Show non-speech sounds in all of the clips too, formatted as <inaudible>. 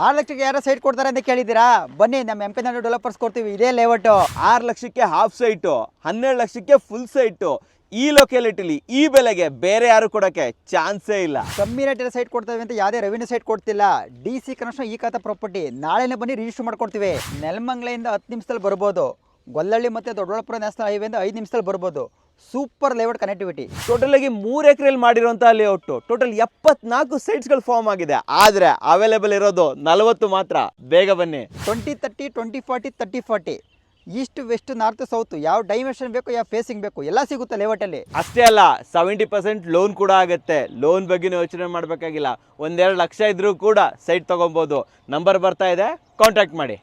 ಆರು ಲಕ್ಷಕ್ಕೆ ಯಾರೋ ಸೈಟ್ ಕೊಡ್ತಾರೆ ಅಂತ ಕೇಳಿದ್ದೀರಾ? ಬನ್ನಿ ನಮ್ಮ ಎಂ ಪಿ ಡೆವಲಪರ್ಸ್ ಕೊಡ್ತೀವಿ ಇದೇ ಲೇಔಟು ಆರು ಲಕ್ಷಕ್ಕೆ ಹಾಫ್ ಸೈಟು ಹನ್ನೆರಡು ಲಕ್ಷಕ್ಕೆ ಫುಲ್ ಸೈಟು ಈ ಲೊಕ್ಯಾಲಿಟಿಲಿ ಈ ಬೆಲೆಗೆ ಬೇರೆ ಯಾರು ಕೊಡೋಕ್ಕೆ ಚಾನ್ಸೇ ಇಲ್ಲ. ಕಮ್ಮಿ ರೇಟಲ್ಲಿ ಸೈಟ್ ಕೊಡ್ತೇವೆ ಅಂತ ಯಾವುದೇ ರೆವಿನ್ಯೂ ಸೈಟ್ ಕೊಡ್ತಿಲ್ಲ. D C connection E khata property ನಾಳೆನೇ ಬನ್ನಿ ರಿಜಿಸ್ಟರ್ ಮಾಡ್ಕೊಡ್ತೀವಿ. ನೆಲಮಂಗ್ಲೆಯಿಂದ ಹತ್ತು ನಿಮಿಷದಲ್ಲಿ ಬರ್ಬೋದು. ಗೊಲ್ಲಳ್ಳಿ ಮತ್ತು ದೊಡ್ಡಬಳ್ಳಾಪುರ ನ್ಯಾಷನಲ್ ಹೈವೇಯಿಂದ ಐದು ನಿಮಿಷದಲ್ಲಿ ಬರ್ಬೋದು. ಸೂಪರ್ ಲೇಔಟ್ ಕನೆಕ್ಟಿವಿಟಿ ಟೋಟಲ್ ಆಗಿ ಮೂರು ಎಕರೆಯಲ್ಲಿ ಮಾಡಿರುವಂತಹ ಲೇಔಟ್ ಟೋಟಲ್ ಎಪ್ಪತ್ನಾಲ್ಕು ಸೈಟ್ಸ್ಗಳು ಫಾರ್ಮ್ ಆಗಿದೆ. ಆದ್ರೆ ಅವೈಲೇಬಲ್ ಇರೋದು ನಲವತ್ತು ಮಾತ್ರ. ಬೇಗ ಬನ್ನಿ. Twenty thirty twenty forty thirty forty east west north south ಯಾವ ಡೈಮೆನ್ಷನ್ ಬೇಕು ಯಾವ ಫೇಸಿಂಗ್ ಬೇಕು ಎಲ್ಲ ಸಿಗುತ್ತೆ ಲೇಔಟಲ್ಲಿ ಅಷ್ಟೇ ಅಲ್ಲ ಸೆವೆಂಟಿ ಪರ್ಸೆಂಟ್ ಲೋನ್ ಕೂಡ ಆಗುತ್ತೆ. ಲೋನ್ ಬಗ್ಗೆ ಯೋಚನೆ ಮಾಡಬೇಕಾಗಿಲ್ಲ. ಒಂದೆರಡು ಲಕ್ಷ ಇದ್ರೂ ಕೂಡ ಸೈಟ್ ತಗೊಬೋದು. ನಂಬರ್ ಬರ್ತಾ ಇದೆ. ಕಾಂಟ್ಯಾಕ್ಟ್ ಮಾಡಿ.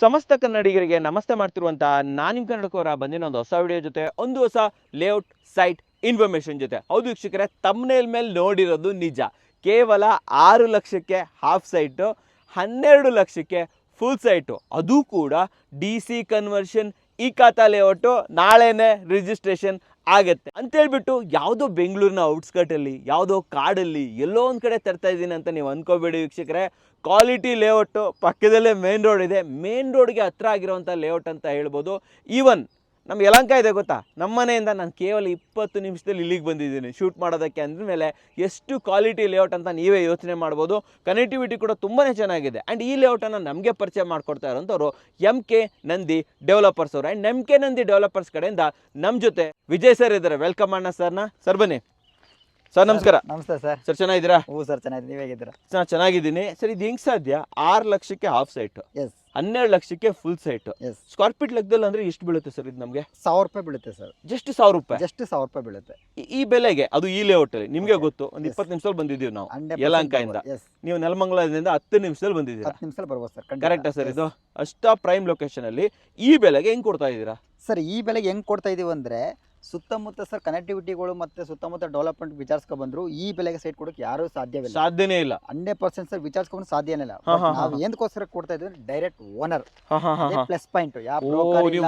ಸಮಸ್ತ ಕನ್ನಡಿಗರಿಗೆ ನಮಸ್ತೆ ಮಾಡ್ತಿರುವಂತಹ ನಾನು ನಿಮ್ಮ ಕನ್ನಡಕವರ ಬಂದಿನ ಒಂದು ಹೊಸ ವಿಡಿಯೋ ಜೊತೆ, ಒಂದು ಹೊಸ ಲೇಔಟ್ ಸೈಟ್ ಇನ್ಫಾರ್ಮೇಷನ್ ಜೊತೆ. ಹೌದು ವೀಕ್ಷಕರೇ ತಮ್ಮನೇಲ್ ಮೇಲೆ ನೋಡಿರೋದು ನಿಜ. ಕೇವಲ ಆರು ಲಕ್ಷಕ್ಕೆ ಹಾಫ್ ಸೈಟು ಹನ್ನೆರಡು ಲಕ್ಷಕ್ಕೆ ಫುಲ್ ಸೈಟು ಅದು ಕೂಡ ಡಿ ಸಿ ಕನ್ವರ್ಷನ್ ಈ ಖಾತಾ ಲೇಔಟು ನಾಳೆನೇ ರಿಜಿಸ್ಟ್ರೇಷನ್ ಆಗತ್ತೆ. ಅಂತೇಳ್ಬಿಟ್ಟು ಯಾವುದೋ ಬೆಂಗಳೂರಿನ ಔಟ್ಸ್ಕರ್ಟಲ್ಲಿ, ಯಾವುದೋ ಕಾಡಲ್ಲಿ ಎಲ್ಲೋ ಒಂದು ಕಡೆ ತರ್ತಾ ಇದ್ದೀನಿ ಅಂತ ನೀವು ಅನ್ಕೋಬೇಡಿ ವೀಕ್ಷಕರೇ. ಕ್ವಾಲಿಟಿ ಲೇಔಟು ಪಕ್ಕದಲ್ಲೇ ಮೇನ್ ರೋಡ್ ಇದೆ. ಮೇನ್ ರೋಡ್ಗೆ ಹತ್ರ ಆಗಿರೋವಂಥ ಲೇಔಟ್ ಅಂತ ಹೇಳ್ಬೋದು. ಈವನ್ ನಮ್ಮ ಯಲಂಕ ಇದೆ ಗೊತ್ತಾ? ನಮ್ಮ ಮನೆಯಿಂದ ನಾನು ಕೇವಲ ಇಪ್ಪತ್ತು ನಿಮಿಷದಲ್ಲಿ ಇಲ್ಲಿಗೆ ಬಂದಿದ್ದೀನಿ. ಶೂಟ್ ಮಾಡೋದಕ್ಕೆ ಅಂದಮೇಲೆ ಎಷ್ಟು ಕ್ವಾಲಿಟಿ ಲೇಔಟ್ ಅಂತ ನೀವೇ ಯೋಚನೆ ಮಾಡ್ಬೋದು. ಕನೆಕ್ಟಿವಿಟಿ ಕೂಡ ತುಂಬಾ ಚೆನ್ನಾಗಿದೆ. ಆ್ಯಂಡ್ ಈ ಲೇಔಟನ್ನು ನಮಗೆ ಪರಿಚಯ ಮಾಡಿಕೊಡ್ತಾ ಇರೋಂಥವ್ರು ಎಂ ಕೆ ನಂದಿ ಡೆವಲಪರ್ಸ್ ಅವರು. And M K Nandi developers ಕಡೆಯಿಂದ ನಮ್ಮ ಜೊತೆ ವಿಜಯ್ ಸರ್ ಇದ್ದಾರೆ. ವೆಲ್ಕಮ್ ಅಣ್ಣ ಸರ್ನ ಸರ್ ಬನ್ನಿ. ಸರ್ ನಮಸ್ಕಾರ. ನಮಸ್ತೆ ಸರ್. ಸರ್ ಚೆನ್ನಾಗಿದ್ದೀರಾ? ಹ್ಞೂ ಸರ್ ಚೆನ್ನಾಗಿದೆ. ನೀವು ಹೇಗಿದ್ದೀರಾ? ನಾನು ಚೆನ್ನಾಗಿದ್ದೀನಿ. ಸರ್ ಇದು ಹೆಂಗ್ ಸಾಧ್ಯ? ಆರು ಲಕ್ಷಕ್ಕೆ ಹಾಫ್ ಸೈಟ್ ಎಸ್ ಹನ್ನೆರಡು ಲಕ್ಷಕ್ಕೆ full sites square feet ಲೆಕ್ಕದಲ್ಲಿ ಅಂದ್ರೆ ಎಷ್ಟು ಬೀಳುತ್ತೆ ಸರ್ ಇದು ನಮಗೆ? ಸಾವಿರ ರೂಪಾಯಿ ಬೀಳುತ್ತೆ ಸರ್. ಜಸ್ಟ್ ಸಾವಿರ ರೂಪಾಯಿ? ಜಸ್ಟ್ ಸಾವಿರ ರೂಪಾಯಿ ಬೀಳುತ್ತೆ. ಈ- ಈ ಬೆಲೆಗೆ ಅದು ಈ ಲೇಔಟ್ ಅಲ್ಲಿ ನಿಮ್ಗೆ ಗೊತ್ತು. ಒಂದು. ಇಪ್ಪತ್ತು ನಿಮಿಷದಲ್ಲಿ ಬಂದಿದ್ದೀವಿ ನಾವು. ಹಂಡ್ರೆಡ್ ಯಲಹಂಕದಿಂದ. ಎಸ್ ನೀವು ನೆಲಮಂಗಲದಿಂದ ಹತ್ತು ನಿಮಿಷದಲ್ಲಿ ಬಂದಿದ್ದೀರಾ? ಹತ್ತು ನಿಮಿಷದಲ್ಲಿ ಬರ್ಬೋದು ಸರ್ ಕರೆಕ್ಟಾ ಸರ್ ಇದು? ಅಷ್ಟ ಪ್ರೈಮ್ ಲೊಕೇಶನ್ ಅಲ್ಲಿ ಈ ಬೆಲೆಗೆ ಹೆಂಗ್ ಕೊಡ್ತಾ ಇದ್ದೀರಾ? ಸರ್ ಈ ಬೆಲೆಗೆ ಹೆಂಗ್ ಕೊಡ್ತಾ ಇದೀವಿ ಅಂದ್ರೆ ಸುತ್ತಮುತ್ತ ಸರ್ ಕನೆಕ್ಟಿವಿಟಿಗಳು ಮತ್ತೆ ಸುತ್ತಮುತ್ತ ಡೆವಲಪ್ಮೆಂಟ್ ವಿಚಾರಿಸ್ಕೊ ಬಂದ್ರು ಈ ಬೆಲೆಗೆ ಸೈಟ್ ಕೊಡಕ್ಕೆ ಯಾರು ಸಾಧ್ಯವಿಲ್ಲ. ಸಾಧ್ಯನೇ ಇಲ್ಲ. ಹಂಡ್ರೆಡ್ ಪರ್ಸೆಂಟ್ ಸರ್ ವಿಚಾರಿಸ್ಕೊಂಡು ಸಾಧ್ಯನೇ ಇಲ್ಲ. ನಾವು ಏನಕ್ಕೋಸ್ಕರ ಕೊಡ್ತಾ ಇದ್ದೀವಿ ಡೈರೆಕ್ಟ್ ಓನರ್. ಪ್ಲಸ್ ಪಾಯಿಂಟ್ ಯಾವ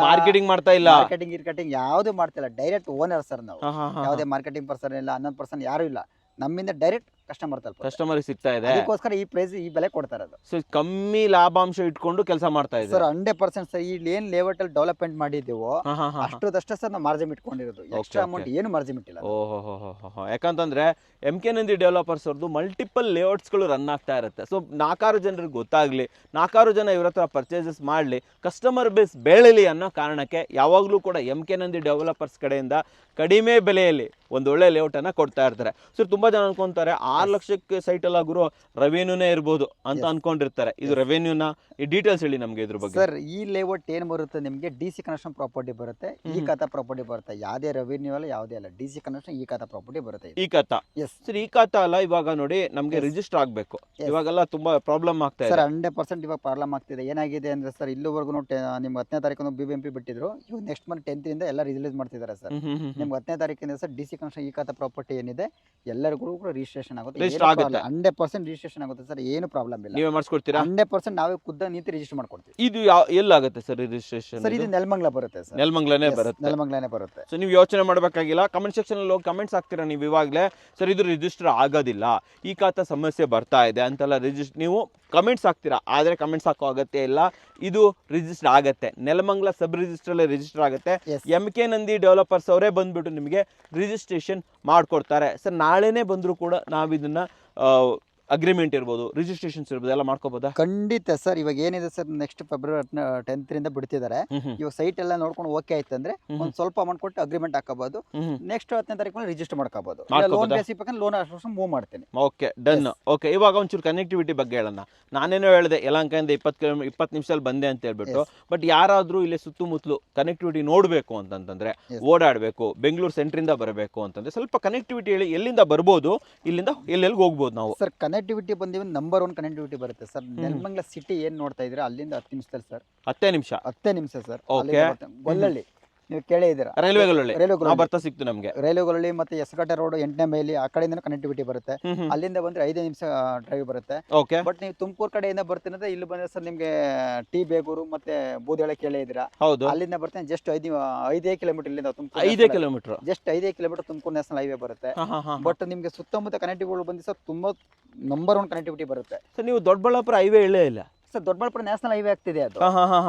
ಮಾರ್ಕೆಟಿಂಗ್ ಮಾಡ್ತಾ ಇಲ್ಲ. ಮಾರ್ಕೆಟಿಂಗ್ ಇರ್ಕಟಿಂಗ್ ಯಾವ್ದು ಮಾಡ್ತಿಲ್ಲ ಡೈರೆಕ್ಟ್ ಓನರ್ ಸರ್ ನಾವು. ಯಾವುದೇ ಮಾರ್ಕೆಟಿಂಗ್ ಪರ್ಸನ್ ಇಲ್ಲ ಹನ್ನೊಂದು ಪರ್ಸನ್ ಯಾರು ಇಲ್ಲ. ನಮ್ಮಿಂದ ಡೈರೆಕ್ಟ್ ಕಸ್ಟಮರ್ ತಲುಪ ಕಸ್ಟಮರ್ ಸಿಗ್ತಾ ಇದೆ. ಅದಕ್ಕೋಸ್ಕರ ಈ ಪ್ರೈಸ್ ಈ ಬೆಲೆ ಕೊಡ್ತಾ ಇರೋದು. ಸೊ ಕಮ್ಮಿ ಲಾಭಾಂಶ ಇಟ್ಕೊಂಡು ಕೆಲಸ ಮಾಡ್ತಾ ಇದೆ ಸರ್ ಹಂಡ್ರೆಡ್ ಪರ್ಸೆಂಟ್ ಸರ್ ಇಲ್ಲಿ ಏನ್ ಲೇಔಟ್ ಅಲ್ಲಿ ಡೆವಲಪ್ಮೆಂಟ್ ಮಾಡಿದ್ದೀವೋ. ಅಷ್ಟದಷ್ಟೇ ಸರ್ ನಾವು ಮಾರ್ಜಿನ್ ಇಟ್ಕೊಂಡಿರೋದು. ಎಕ್ಸ್ಟ್ರಾ ಅಮೌಂಟ್ ಏನು ಮಾರ್ಜಿನ್ ಇಟ್ಟಿಲ್ಲ ಓಹೋ ಯಾಕಂತಂದ್ರೆ ಎಂ ಕೆ ನಂದಿ ಡೆವಲಪರ್ಸ್ ಅವ್ರದ್ದು ಮಲ್ಟಿಪಲ್ ಲೇಔಟ್ಸ್ಗಳು ರನ್ ಆಗ್ತಾ ಇರುತ್ತೆ. ಸೊ ನಾಲ್ಕಾರು ಜನರಿಗೆ ಗೊತ್ತಾಗ್ಲಿ ನಾಲ್ಕಾರು ಜನ ಇವ್ರ ಹತ್ರ ಪರ್ಚೇಸಸ್ ಮಾಡಲಿ ಕಸ್ಟಮರ್ ಬೇಸ್ ಬೆಳಲಿ ಅನ್ನೋ ಕಾರಣಕ್ಕೆ ಯಾವಾಗಲೂ ಕೂಡ ಎಂ ಕೆ ನಂದಿ ಡೆವಲಪರ್ಸ್ ಕಡೆಯಿಂದ ಕಡಿಮೆ ಬೆಲೆಯಲ್ಲಿ ಒಂದು ಒಳ್ಳೆ ಲೇಔಟನ್ನು ಕೊಡ್ತಾ ಇರ್ತಾರೆ. ಸೊ ತುಂಬ ಜನ ಅನ್ಕೊಂತಾರೆ ಆರು ಲಕ್ಷಕ್ಕೆ ಸೈಟ್ ಎಲ್ಲ ಗುರು ರೆವೆನ್ಯೂನೇ ಇರ್ಬೋದು ಅಂತ ಅನ್ಕೊಂಡಿರ್ತಾರೆ. ಇದು ರೆವೆನ್ಯೂನ ಈ ಡೀಟೇಲ್ಸ್ ಹೇಳಿ ನಮಗೆ ಇದ್ರ ಬಗ್ಗೆ. ಸರ್ ಈ ಲೇಔಟ್ ಏನ್ ಬರುತ್ತೆ ನಿಮಗೆ? ಡಿ ಸಿ ಕನೆಕ್ಷನ್ ಪ್ರಾಪರ್ಟಿ ಬರುತ್ತೆ ಈ. ಖಾತಾ ಪ್ರಾಪರ್ಟಿ ಬರುತ್ತೆ. ಯಾವುದೇ ರೆವೆನ್ಯೂ ಅಲ್ಲ ಯಾವುದೇ ಅಲ್ಲ. ಡಿ ಸಿ ಕನೆಕ್ಷನ್ ಈ ಖಾತಾ ಪ್ರಾಪರ್ಟಿ ಬರುತ್ತೆ ಈ ಕಥಾ ಎಸ್ ಸರ್ ಈ ಖಾತಾ ಅಲ್ಲ ಇವಾಗ ನೋಡಿ ನಮಗೆ ರಿಜಿಸ್ಟರ್ ಆಗಬೇಕು. ಇವಾಗೆಲ್ಲ ತುಂಬಾ ಪ್ರಾಬ್ಲಮ್ ಆಗ್ತಾ ಸರ್ ಇದೆ ಹಂಡ್ರೆಡ್ ಪರ್ಸೆಂಟ್ ಇವಾಗ ಪ್ರಾಬ್ಲಮ್ ಆಗ್ತಿದೆ. ಏನಾಗಿದೆ ಅಂದ್ರೆ ಸರ್ ಇಲ್ಲಿವರೆಗೂ ನಿಮ್ಗೆ ಹತ್ತನೇ ತಾರೀಕು ಬಿ ಬಿ ಎಂ ಪಿ ಬಿಟ್ಟಿದ್ರು. ಇವಾಗ ನೆಕ್ಸ್ಟ್ ಮಂತ್ ಟೆಂತಿಂದ ಎಲ್ಲ ರಿಲೀಸ್ ಮಾಡ್ತಿದ್ದಾರೆ ಸರ್. ನಿಮ್ಗೆ ಹತ್ತನೇ ತಾರೀಕಿಂದ ಸರ್ ಡಿ ಸಿ ಕನೆಕ್ಷನ್ ಈ ಖಾತಾ ಪ್ರಾಪರ್ಟಿ ಏನಿದೆ ಎಲ್ಲರಿಗೂ ಕೂಡ ರಿಜಿಸ್ಟ್ರೇಷನ್ ಆಗುತ್ತೆ. ಆಗುತ್ತೆ ಹಂಡ್ರೆಡ್ ಪರ್ಸೆಂಟ್ ರಿಜಿಸ್ಟ್ರೇಷನ್ ಆಗುತ್ತೆ ಸರ್ ಏನು ಪ್ರಾಬ್ಲಮ್ ಇಲ್ಲ. ನೀವೇ ಮಾಡಿಸ್ಕೊಡ್ತೀರಾ? ಹಂಡ್ರೆಡ್ ಪರ್ಸೆಂಟ್ ನಾವೇ ಖುದ್ದ ನೀತಿ ರಿಜಿಸ್ಟರ್ ಮಾಡ್ಕೊಡ್ತೀವಿ. ಇದು ಎಲ್ಲಾಗುತ್ತೆ ಸರ್ ರಿಜಿಸ್ಟ್ರೇಷನ್ ಸರ್ ಇದು? ನೆಲಮಂಗ್ಲ ಬರುತ್ತೆ ಸರ್. ನೆಲಮಂಗ್ಲನೇ ಬರುತ್ತೆ. ನೆಲಮಂಗ್ಲನೇ ಬರುತ್ತೆ. ಸೊ ನೀವು ಯೋಚನೆ ಮಾಡಬೇಕಾಗಿಲ್ಲ. ಕಮೆಂಟ್ ಸೆಕ್ಷನ್ ಅಲ್ಲಿ ಹೋಗಿ ಕಮೆಂಟ್ಸ್ ಹಾಕ್ತೀರಾ ನೀವು ಇವಾಗಲೇ? ಸರ್ ಇದು ರಿಜಿಸ್ಟರ್ ಆಗೋದಿಲ್ಲ. ಈ ಖಾತಾ ಸಮಸ್ಯೆ ಬರ್ತಾ ಇದೆ ಅಂತೆಲ್ಲ ರಿಜಿಸ್ಟರ್ ನೀವು ಕಮೆಂಟ್ಸ್ ಹಾಕ್ತೀರಾ? ಆದರೆ ಕಮೆಂಟ್ಸ್ ಹಾಕೋ ಅಗತ್ಯ ಇಲ್ಲ. ಇದು ರಿಜಿಸ್ಟರ್ ಆಗುತ್ತೆ. ನೆಲಮಂಗಲ ಸಬ್ ರಿಜಿಸ್ಟ್ರಲ್ಲೇ ರಿಜಿಸ್ಟರ್ ಆಗುತ್ತೆ. ಎಂ ಕೆ ನಂದಿ ಡೆವಲಪರ್ಸ್ ಅವರೇ ಬಂದ್ಬಿಟ್ಟು ನಿಮಗೆ ರಿಜಿಸ್ಟ್ರೇಷನ್ ಮಾಡಿಕೊಡ್ತಾರೆ. ಸರ್ ನಾಳೆನೇ ಬಂದರೂ ಕೂಡ ನಾವು ಇದನ್ನು ಅಗ್ರಿಮೆಂಟ್ ಇರ್ಬೋದು ರಿಜಿಸ್ಟ್ರೇಷನ್ಸ್ ಇರ್ಬೋದು ಎಲ್ಲ ಮಾಡ್ಕೋಬೋದಾ? ಖಂಡಿತ ಸರ್ ಇವಾಗ ಏನಿದೆ ಸರ್ ನೆಕ್ಸ್ಟ್ ಫೆಬ್ರವರಿ ಟೆಂತ್ರಿಂದ ಬಿಡ್ತಿದ್ದಾರೆ. ಇವಾಗ ಸೈಟ್ ಎಲ್ಲ ನೋಡ್ಕೊಂಡು ಓಕೆ ಆಯ್ತು ಅಂದ್ರೆ ಒಂದ್ ಸ್ವಲ್ಪ ಅಮೌಂಟ್ ಕೊಟ್ಟು ಅಗ್ರಿಮೆಂಟ್ ಹಾಕೋಬಹುದು ನೆಕ್ಸ್ಟ್ ಹತ್ತನೇ ತಾರೀಕು ರಿಜಿಸ್ಟರ್ ಮಾಡ್ಕೋಬಹುದು ಲೋನ್ ಬೇಸಿ ಬೇಸಿಕ್ ಲೋನ್ ಮೂವ್ ಮಾಡ್ತೀನಿ. ಓಕೆ ಡನ್ ಓಕೆ ಇವಾಗ ಒಂಚೂರು ಕನೆಕ್ಟಿವಿಟಿ ಬಗ್ಗೆ ಹೇಳೋಣ. ನಾನೇನೋ ಹೇಳಿದೆ ಯಲಹಂಕದಿಂದ ಇಪ್ಪತ್ತು ಕಿಲೋಮೀಟರ್ ಇಪ್ಪತ್ತು ನಿಮಿಷದಲ್ಲಿ ಬಂದೆ ಅಂತ ಹೇಳ್ಬಿಟ್ಟು. ಬಟ್ ಯಾರಾದರೂ ಇಲ್ಲಿ ಸುತ್ತಮುತ್ತಲು ಕನೆಕ್ಟಿವಿಟಿ ನೋಡಬೇಕು ಅಂತಂತಂದ್ರೆ Yes. ಓಡಾಡಬೇಕು ಬೆಂಗಳೂರು ಸೆಂಟ್ರಿಂದ ಬರಬೇಕು ಅಂತಂದ್ರೆ ಸ್ವಲ್ಪ ಕನೆಕ್ಟಿವಿಟಿ ಹೇಳಿ ಎಲ್ಲಿಂದ ಬರ್ಬೋದು ಇಲ್ಲಿಂದ ಎಲ್ಲೆಲ್ಲಿ ಹೋಗ್ಬೋದು ನಾವು. ಸರ್ ಕನೆಕ್ಟಿವಿಟಿ ಬಂದಿವಿ ನಂಬರ್ ಒನ್ ಕನೆಕ್ಟಿವಿಟಿ ಬರುತ್ತೆ. ಸರ್ ನೆಲಮಂಗ್ಲ ಸಿಟಿ ಏನ್ ನೋಡ್ತಾ ಇದ್ರೆ ಅಲ್ಲಿಂದ ಹತ್ತು ನಿಮಿಷದಲ್ಲಿ ಸರ್. ಹತ್ತೇ ನಿಮಿಷ. ಹತ್ತೇ ನಿಮಿಷ ಸರ್. Okay. ಗೊಲ್ಲಳ್ಳಿ ನೀವು ಕೇಳೇ ಇದ್ದೀರಾ? ರೈಲ್ವೆಗಳಲ್ಲಿ ರೈಲ್ವೆ ಬರ್ತಾ ಸಿಕ್ತು ನಮಗೆ. ರೈಲ್ವೆಗಳಲ್ಲಿ ಮತ್ತೆ ಎಸಗಟ್ಟೆ ರೋಡ್ ಎಂಟನೇ ಮೈಲಿ ಆ ಕಡೆಯಿಂದ ಕನೆಕ್ಟಿವಿಟಿ ಬರುತ್ತೆ. ಅಲ್ಲಿಂದ ಬಂದ್ರೆ ಐದೇ ನಿಮಿಷ ಡ್ರೈವ್ ಬರುತ್ತೆ. ಓಕೆ. ಬಟ್ ನೀವು ತುಮಕೂರು ಕಡೆಯಿಂದ ಬರ್ತೀನಿ ಅಂದ್ರೆ ಇಲ್ಲಿ ಬಂದ್ರೆ ಸರ್ ನಿಮ್ಗೆ ಟಿ ಬೇಗೂರು ಮತ್ತೆ ಬೂದಿಯೊಳೆ ಕೇಳೇ ಇದ್ದೀರಾ? ಹೌದು. ಅಲ್ಲಿಂದ ಬರ್ತೀನಿ ಜಸ್ಟ್ ಐದು ಐದೇ ಕಿಲೋಮೀಟರ್ ಇಲ್ಲಿಂದ ಐದೇ ಕಿಲೋಮೀಟರ್ ಜಸ್ಟ್ ಐದೇ ಕಿಲೋಮೀಟರ್ ತುಮಕೂರು ನ್ಯಾಷನಲ್ ಹೈವೇ ಬರುತ್ತೆ. ಬಟ್ ನಿಮ್ಗೆ ಸುತ್ತಮುತ್ತ ಕನೆಕ್ಟಿವಿಟಿಗಳು ಬಂದು ಸರ್ ತುಂಬಾ ನಂಬರ್ ಒನ್ ಕನೆಕ್ಟಿವಿಟಿ ಬರುತ್ತೆ. ಸರ್ ನೀವು ದೊಡ್ಡಬಳ್ಳಾಪುರ ಹೈವೇ ಇಲ್ಲೇ ಇಲ್ಲ. ಸರ್ ದೊಡ್ಡಬಳ್ಳಾಪುರ ನ್ಯಾಷನಲ್ ಹೈವೇ ಆಗ್ತಿದೆ ಅದು.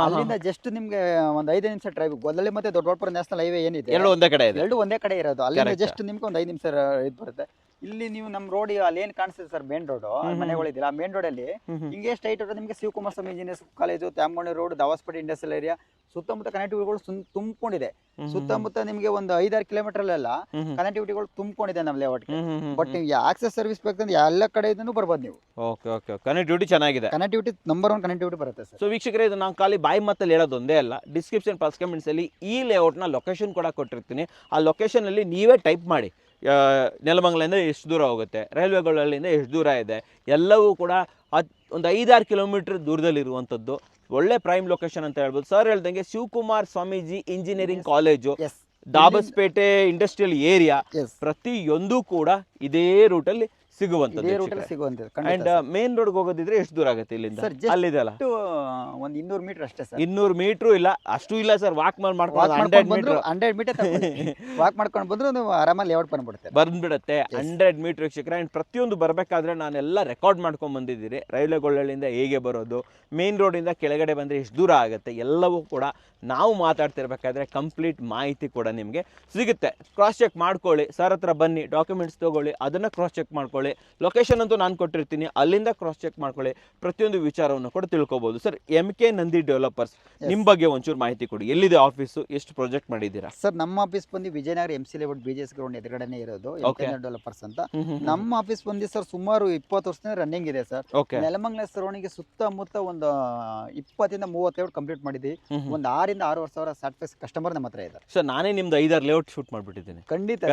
ಅಲ್ಲಿಂದ ಜಸ್ಟ್ ನಿಮ್ಗೆ ಒಂದ್ ಐದು ನಿಮಿಷ ಡ್ರೈವ್ ಗೊಲ್ಲಳ್ಳಿ ಮತ್ತೆ ದೊಡ್ಡಬಳ್ಳಾಪುರ ನ್ಯಾಷನಲ್ ಹೈವೇ ಏನಿದೆ? ಎರಡು ಒಂದೇ ಕಡೆ ಇದೆ. ಎರಡು ಒಂದೇ ಕಡೆ ಇರೋದು. ಅಲ್ಲಿಂದ. ಜಸ್ಟ್ ನಿಮ್ಗೆ ಒಂದ್ ಐದು ನಿಮಿಷ ಇದು ಬರುತ್ತೆ. ಇಲ್ಲಿ ನೀವು ನಮ್ಮ ರೋಡ್ ಅಲ್ಲಿ ಏನ್ ಕಾಣಿಸ್ತದೆ ಸರ್ ಮೇನ್ ರೋಡ್. ಮನೆಗಳಿದಿಲ್ಲ ಮೇನ್ ರೋಡ್ ಅಲ್ಲಿ. ಹಿಂಗೆ ಸ್ಟ್ರೈಟ್ ಹೋದ್ರೆ ನಿಮಗೆ Shivakumar Swamy engineers college Thyamagowda road Dabaspete industrial area ಸುತ್ತಮುತ್ತ ಕನೆಕ್ಟಿವಿಟಿಗಳು ತುಂಬಿಕೊಂಡಿದೆ. ಸುತ್ತಮುತ್ತ ನಿಮಗೆ ಒಂದು ಐದಾರು ಕಿಲೋಮೀಟರ್ ಹ್ಮ್. ಕನೆಕ್ಟಿವಿಟಿಗಳು ತುಂಬಿಕೊಂಡಿದೆ ನಮ್ಮ ಹ್ಮ್, ಬಟ್ ನಿಮ್ಗೆ ಆಕ್ಸೆಸ್ ಸರ್ವಿಸ್ ಬೇಕಂದ್ರೆ ಎಲ್ಲ ಕಡೆಯಿಂದನೂ ಬರ್ಬೋದು ನೀವು. ಓಕೆ ಓಕೆ ಕನೆಕ್ಟಿವಿಟಿ ಚೆನ್ನಾಗಿದೆ. ಕನೆಕ್ಟಿವಿಟಿ ನಂಬರ್ ಒನ್ ಕನೆಕ್ಟಿವಿಟಿ ಬರುತ್ತೆ ಸರ್ ಸೊ ವೀಕ್ಷಕರೇ ಇದು ನಾನು ಖಾಲಿ ಬಾಯಿ ಮತ್ತಲ್ಲಿ ಹೇಳೋದು ಒಂದೇ ಅಲ್ಲ ಡಿಸ್ಕ್ರಿಪ್ಷನ್ ಫಸ್ಟ್ ಕಮೆಂಟ್ಸಲ್ಲಿ ಈ ಲೇಔಟ್ನ ಲೊಕೇಶನ್ ಕೂಡ ಕೊಟ್ಟಿರ್ತೀನಿ. ಆ ಲೊಕೇಶನಲ್ಲಿ ನೀವೇ ಟೈಪ್ ಮಾಡಿ. ಆ, ನೆಲಮಂಗಲದಿಂದ ಎಷ್ಟು ದೂರ ಹೋಗುತ್ತೆ? ರೈಲ್ವೆಗಳಲ್ಲಿಂದ ಎಷ್ಟು ದೂರ ಇದೆ? ಎಲ್ಲವೂ ಕೂಡ ಹತ್ ಒಂದು ಐದಾರು ಕಿಲೋಮೀಟ್ರ್ ದೂರದಲ್ಲಿರುವಂಥದ್ದು. ಒಳ್ಳೆ ಪ್ರೈಮ್ ಲೊಕೇಶನ್ ಅಂತ ಹೇಳ್ಬೋದು. ಸರ್ ಹೇಳ್ದಂಗೆ Shivakumar Swamiji engineering college Dabaspete industrial area ಪ್ರತಿಯೊಂದು ಕೂಡ ಇದೇ ರೂಟಲ್ಲಿ ರೂಟಲ್ಲಿ ಸಿಗುವಂಥದ್ದು ಅಂಡ್ ಮೇನ್ ರೋಡ್ ಹೋಗೋದಿದ್ರೆ ಎಷ್ಟು ದೂರ ಆಗುತ್ತೆ ಇಲ್ಲಿಂದ? Sir, just ಅಲ್ಲಿದೆ ಅಲ್ಲ? ಒಂದು ಇನ್ನೂರು ಮೀಟರ್ ಅಷ್ಟೇ ಸರ್. ಇನ್ನೂರು ಮೀಟರ್ ಇಲ್ಲ ಅಷ್ಟು ಇಲ್ಲ ಸರ್ ವಾಕ್ ಮಾಡಿ ಮಾಡ್ಕೊಂಡು hundred metre hundred metre walk ಮಾಡ್ಕೊಂಡು ಬಂದ್ರು ನೀವು ಆರಾಮಲ್ಲಿ ಲೇಔಟ್ ಬಂದ್ಬಿಡುತ್ತೆ. ಬಂದ್ಬಿಡುತ್ತೆ ಹಂಡ್ರೆಡ್ ಮೀಟರ್ ವೀಕ್ಷಕರ. ಅಂಡ್ ಪ್ರತಿಯೊಂದು ಬರಬೇಕಾದ್ರೆ ನಾನೆಲ್ಲ ರೆಕಾರ್ಡ್ ಮಾಡ್ಕೊಂಡು ಬಂದಿದ್ದೀರಿ. ರೈಲ್ವೆ ಗೊಳ್ಳಳ್ಳಿಯಿಂದ ಹೇಗೆ ಬರೋದು ಮೇನ್ ಇಂದ ಕೆಳಗಡೆ ಬಂದ್ರೆ ಎಷ್ಟು ದೂರ ಆಗುತ್ತೆ ಎಲ್ಲವೂ ಕೂಡ ನಾವು ಮಾತಾಡ್ತಿರ್ಬೇಕಾದ್ರೆ ಕಂಪ್ಲೀಟ್ ಮಾಹಿತಿ ಕೂಡ ನಿಮಗೆ ಸಿಗುತ್ತೆ. ಕ್ರಾಸ್ ಚೆಕ್ ಮಾಡ್ಕೊಳ್ಳಿ ಸರ್ ಹತ್ರ ಬನ್ನಿ ಡಾಕ್ಯುಮೆಂಟ್ಸ್ ತೊಗೊಳ್ಳಿ ಅದನ್ನು ಕ್ರಾಸ್ ಚೆಕ್ ಮಾಡ್ಕೊಳ್ಳಿ. ಲೊಕೇಶನ್ ಅಂತೂ ನಾನು ಕೊಟ್ಟಿರ್ತೀನಿ. ಅಲ್ಲಿಂದ ಕ್ರಾಸ್ ಚೆಕ್ ಮಾಡ್ಕೊಳ್ಳಿ. ಪ್ರತಿಯೊಂದು ವಿಚಾರವನ್ನು ಕೂಡ ತಿಳ್ಕೊಬೋದು. Sir M K Nandi developers ನಿಮ್ಮ ಬಗ್ಗೆ ಒಂಚೂರು ಮಾಹಿತಿ ಕೊಡಿ. ಎಲ್ಲಿದೆ ಆಫೀಸು ಎಷ್ಟು ಪ್ರಾಜೆಕ್ಟ್ ಮಾಡಿದ್ದೀರಾ? ಸರ್ ನಮ್ಮ ಆಫೀಸ್ ಬಂದು Vijayanagar M C layout B G S ground ಎದುರುಗಡೆ ಇರೋದು. ಡೆವಲಪರ್ಸ್ ಅಂತ. ನಮ್ಮ ಆಫೀಸ್ ಬಂದು ಸರ್ ಸುಮಾರು ಇಪ್ಪತ್ತು ವರ್ಷದಿಂದ ರನ್ನಿಂಗ್ ಇದೆ ಸರ್. ನೆಲಮಂಗಲ ಸರೌಂಡಿಗೆ ಸುತ್ತಮುತ್ತ ಒಂದು ಇಪ್ಪತ್ತಿಂದ ಮೂವತ್ತು ಲೇಔಟ್ ಕಂಪ್ಲೀಟ್ ಮಾಡಿದ್ವಿ ಒಂದು ಆರಿಂದ ಆರು ಸಾವಿರ ಸ್ಯಾಟಿಸ್ಫೈಸ್ ಕಸ್ಟಮರ್ ನಮ್ಮ ಹತ್ರ ಇದ್ದಾರೆ. ಸರ್ ನಾನೇ ನಿಮ್ದು ಐದಾರು ಲೇಔಟ್ ಶೂಟ್ ಮಾಡಿಬಿಟ್ಟಿದ್ದೀನಿ. ಖಂಡಿತ.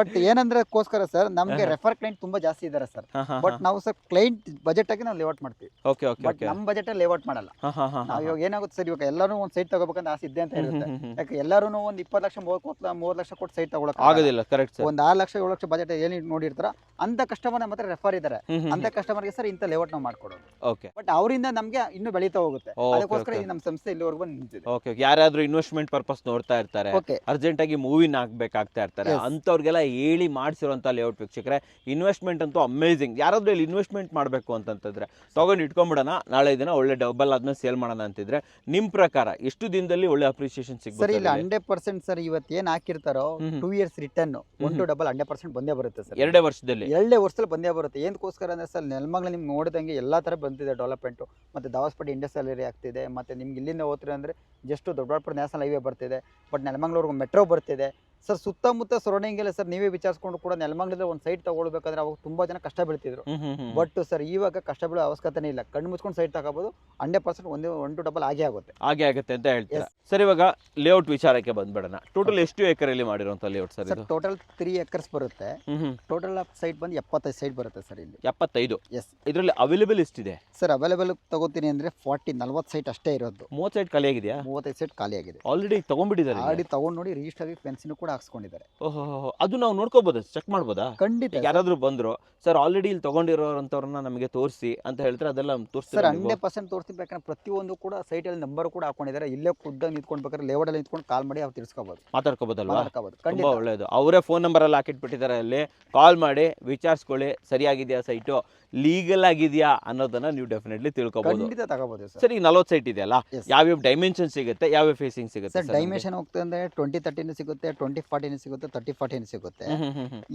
ಬಟ್ ಏನಂದ್ರೆಗೋಸ್ಕರ ಸರ್ ನಮಗೆ ರೆಫರ್ ಕ್ಲೈಂಟ್ ತುಂಬಾ ಜಾಸ್ತಿ ಇದ್ದಾರೆ ಸರ್. ಬಟ್ ನಾವು ಸರ್ ಕ್ಲೈಂಟ್ ಬಜೆಟ್ ಆಗಿ ನಾವು ಲೇಔಟ್ ಮಾಡ್ತೀವಿ. ಓಕೆ ಓಕೆ ಬಟ್ ನಮ್ಮ ಬಜೆಟ್ ಅಲ್ಲಿ ಲೇಔಟ್ ಮಾಡಲ್ಲ. ನಾವು ಇವಾಗ ಏನಾಗುತ್ತೆ ಸರ್ ಇವಾಗ ಎಲ್ಲರೂ ಒಂದು ಸೈಟ್ ತಗೋಬೇಕಂತ ಆಸೆ ಇದೆ ಅಂತ ಇರುತ್ತೆ ಯಾಕೆ ಎಲ್ಲರೂ ಒಂದು ಇಪ್ಪತ್ತು ಲಕ್ಷ ಮೂವತ್ತು ಮೂವತ್ತು ಲಕ್ಷ ಕೊಟ್ಟು ಸೈಟ್ ತಗೊಳಕ್ ಆಗೋದಿಲ್ಲ ಕರೆಕ್ಟ್ ಒಂದು ಆರು ಲಕ್ಷ ಏಳು ಲಕ್ಷ ಬಜೆಟ್ ಏನು ನೋಡಿರ್ತಾರ ಅಂತ ಕಸ್ಟಮರ್ ನಮ್ಮ ಹತ್ರ ರೆಫರ್ ಇದ್ದಾರೆ ಅಂತ ಕಸ್ಟಮರ್ಗೆ ಸರ್ ಇಂತ ಲೇಔಟ್ ನಾವು ಮಾಡ್ಕೊಡೋದು. ಓಕೆ ಬಟ್ ಅವರಿಂದ ನಮಗೆ ಇನ್ನು ಬೆಳೀತಾ ಹೋಗುತ್ತೆ. ಅದಕ್ಕೋಸ್ಕರ ಈ ನಮ್ಮ ಸಂಸ್ಥೆ ಇಲ್ಲಿವರೆಗೂ ನಿಂತಿದೆ. ಓಕೆ ಯಾರಾದ್ರೂ ಇನ್ವೆಸ್ಟ್ಮೆಂಟ್ ಪರ್ಪಸ್ ನೋಡ್ತಾ ಇರ್ತಾರೆ. ಅರ್ಜೆಂಟ್ ಆಗಿ ಮೂವಿನ ಹಾಕ್ಬೇಕಾಗ್ತಾ ಇರ್ತಾರೆ. ಅಂತವ್ರಿಗೆಲ್ಲ ಹೇಳಿ ಮಾಡಿಸಿರುವಂತ ಲೇಔಟ್ ವೀಕ್ಷಕರೇ ಇನ್ವೆಸ್ಟ್ಮೆಂಟ್ ಅಂತೂ ಅಮೇಝಿಂಗ್ ಯಾರಾದ್ರೂ ಇಲ್ಲಿ ಇನ್ವೆಸ್ಟ್ಮೆಂಟ್ ಮಾಡಬೇಕು ಅಂತಂತಂದರೆ ತೊಗೊಂಡು ಇಟ್ಕೊಂಡ್ಬಿಡೋಣ ನಾಳೆ ದಿನ ಒಳ್ಳೆ ಡಬಲ್ ಆದ್ಮೇಲೆ ಸೇಲ್ ಮಾಡೋಣ ಅಂತಿದ್ರೆ ನಿಮ್ಮ ಪ್ರಕಾರ ಎಷ್ಟು ದಿನದಲ್ಲಿ ಒಳ್ಳೆ ಅಪ್ರಿಸಿಯೇಷನ್ ಸರ್ ಸರಿ ಇಲ್ಲ ಹಂಡ್ರೆಡ್ ಪರ್ಸೆಂಟ್ ಸರ್ ಇವತ್ತು ಏನು ಹಾಕಿರ್ತಾರೋ. Two years return one to double hundred percent ಬಂದೇ ಬರುತ್ತೆ ಸರ್. ಎರಡೇ ವರ್ಷದಲ್ಲಿ? ಎರಡೇ ವರ್ಷದಲ್ಲಿ ಬಂದೇ ಬರುತ್ತೆ. ಏನಕ್ಕೋಸ್ಕರ ಅಂದರೆ ಸರ್ ನೆಲಮಂಗ್ಲ ನಿಮ್ಗೆ ನೋಡಿದಂಗೆ ಎಲ್ಲ ಥರ ಬಂದಿದೆ ಡೆವಲಪ್ಮೆಂಟು ಮತ್ತು ದಾವಸ್ಪೇಟೆ ಇಂಡಸ್ಟ್ರಿಯಲ್ ಏರಿಯಾ ಆಗ್ತಿದೆ. ಮತ್ತು ನಿಮ್ಗೆ ಇಲ್ಲಿಂದ ಹೋದ್ರೆ ಅಂದರೆ ಜಸ್ಟ್ ದೊಡ್ಡ ನ್ಯಾಷನಲ್ ಹೈವೇ ಬರ್ತಿದೆ. ಬಟ್ ನೆಲಮಂಗ್ಳೂರ್ಗೆ ಮೆಟ್ರೋ ಬರ್ತಿದೆ. ಸರ್ ಸುತ್ತಮುತ್ತ ಸರೌಂಡಿಂಗ್ ಎಲ್ಲ ಸರ್ ನೀವೇ ವಿಚಾರಿಸ್ಕೊಂಡು ಕೂಡ ನೆಲಮಂಗಲದಲ್ಲಿ ಒಂದು ಸೈಟ್ ತಗೊಳ್ಬೇಕಂದ್ರೆ ಅವಾಗ ತುಂಬಾ ಜನ ಕಷ್ಟ ಬೀಳ್ತಿದ್ರು. ಬಟ್ ಸರ್ ಇವಾಗ ಕಷ್ಟ ಬೀಳೋ ಅವಶ್ಯಕತೆ ಇಲ್ಲ. ಕಣ್ಣು ಮುಚ್ಕೊಂಡು ಸೈಟ್ ತಗೋಬೋದು ಹಂಡ್ರೆಡ್ ಪರ್ಸೆಂಟ್ ಒಂದೇ ಒನ್ ಟು ಡಬಲ್ ಆಗೇ ಆಗುತ್ತೆ. ಹಾಗೆ ಆಗುತ್ತೆ ಅಂತ ಹೇಳ್ತೀರಾ? ಸರ್ ಇವಾಗ ಲೇಔಟ್ ವಿಚಾರಕ್ಕೆ ಬಂದ್ಬಿಡೋಣ. ಟೋಟಲ್ ಎಷ್ಟು ಎಕರೆಯಲ್ಲಿ ಮಾಡಿರೋಂಥ layout sir total three acres ಬರುತ್ತೆ. ಟೋಟಲ್ ಆಫ್ ಸೈಟ್ ಬಂದು ಎಪ್ಪತ್ತೈದು ಸೈಟ್ ಬರುತ್ತೆ ಸರ್ ಇಲ್ಲಿ. ಎಪ್ಪತ್ತೈದು? ಎಸ್ ಇದರಲ್ಲಿ ಅವೈಲೇಬಲ್ ಎಷ್ಟಿದೆ? ಸರ್ ಅವೈಲೇಬಲ್ ತಗೋತೀನಿ ಅಂದ್ರೆ ಫಾರ್ಟಿ ನಲ್ವತ್ತು ಸೈಟ್ ಅಷ್ಟೇ ಇರೋದು. ಮೂವತ್ತು ಸೈಟ್ ಖಾಲಿ ಆಗಿದೆಯಾ? ಮೂವತ್ತೈದು ಸೈಟ್ ಖಾಲಿ ಆಗಿದೆ. ಆಲ್ರೆಡಿ ತಗೊಂಡ್ಬಿಟ್ಟಿದ್ದಾರೆ ಆಲ್ರೆಡಿ ತಗೊಂಡು ನೋಡಿ ರಿಜಿಸ್ಟರ್ ಆಗಿ ಫೆನ್ಸಿನೂ ಕೂಡ ಹಾಕ್ಸ್ಕೊಂಡಿದ್ದಾರೆ. ಓಹೋ ಅದು ನಾವು ನೋಡ್ಕೋಬಹುದು ಚೆಕ್ ಮಾಡ್ಬೋದಾ? ಖಂಡಿತ ಯಾರಾದ್ರೂ ಬಂದ್ರು ಸರ್ ಆಲ್ರೆಡಿ ಇಲ್ಲಿ ತಗೊಂಡಿರೋರಂಥವ್ರನ್ನ ನಮಗೆ ತೋರಿಸಿ ಅಂತ ಹೇಳ್ತಾರೆ ಅದೆಲ್ಲ ಸರ್ ತೋರಿಸ್ತಾರೆ ಹಂಡ್ರೆಡ್ ಪರ್ಸೆಂಟ್ ತೋರಿಸ್ತೀವಿ ಯಾಕಂದ್ರೆ ಪ್ರತಿಯೊಂದು ಕೂಡ ಸೈಟಲ್ಲಿ ನಂಬರ್ ಕೂಡ ಹಾಕೊಂಡಿದ್ದಾರೆ ಇಲ್ಲೇ ಖುದ್ದಾಗಿ ನಿಂತ್ಕೊಂಡ್ಬೇಕಾದ್ರೆ ಲೇಔಟಲ್ಲಿ ನಿಂತ್ಕೊಂಡು ಕಾಲ್ ಮಾಡಿ ಅವ್ರು ತಿಳ್ಸ್ಕೋಬಹುದು ಮಾತಾಡ್ಕೋಬೋದಲ್ವಾ? ಮಾತಾಡ್ಕೋಬಹುದು ತುಂಬಾ ಖಂಡಿತ ಒಳ್ಳೇದು. ಅವರೇ ಫೋನ್ ನಂಬರ್ ಎಲ್ಲ ಹಾಕಿಟ್ಬಿಟ್ಟಿದ್ದಾರೆ ಅಲ್ಲಿ. ಕಾಲ್ ಮಾಡಿ ವಿಚಾರಿಸ್ಕೊಳ್ಳಿ. ಸರಿಯಾಗಿದೆಯಾ ಸೈಟು? ಲೀಗಲ್ ಆಗಿದೆಯಾ ಅನ್ನೋದನ್ನ ನೀವು ಡೆಫಿನೆಟ್ಲಿ ತಿಳ್ಕೊಬಹುದು ಖಂಡಿತ ತಗೋಬೋದು ಸರ್. ಸರ್ ಈಗ ನಲ್ವತ್ತು ಸೈಟ್ ಇದೆಯಲ್ಲ Yes. ಯಾವ್ಯಾವ ಡೈಮೆನ್ಷನ್ ಸಿಗುತ್ತೆ ಯಾವ್ಯಾವ ಫೇಸಿಂಗ್ ಸಿಗುತ್ತೆ ಸರ್ ಡೈಮೆನ್ಷನ್ ಹೋಗ್ತದೆ ಅಂದ್ರೆ ಟ್ವೆಂಟಿ ತರ್ಟಿನೂ ಸಿಗುತ್ತೆ ಟ್ವೆಂಟಿ ಫಾರ್ಟಿನ ಸಿಗುತ್ತೆ ತರ್ಟಿ ಫಾರ್ಟಿನ ಸಿಗುತ್ತೆ.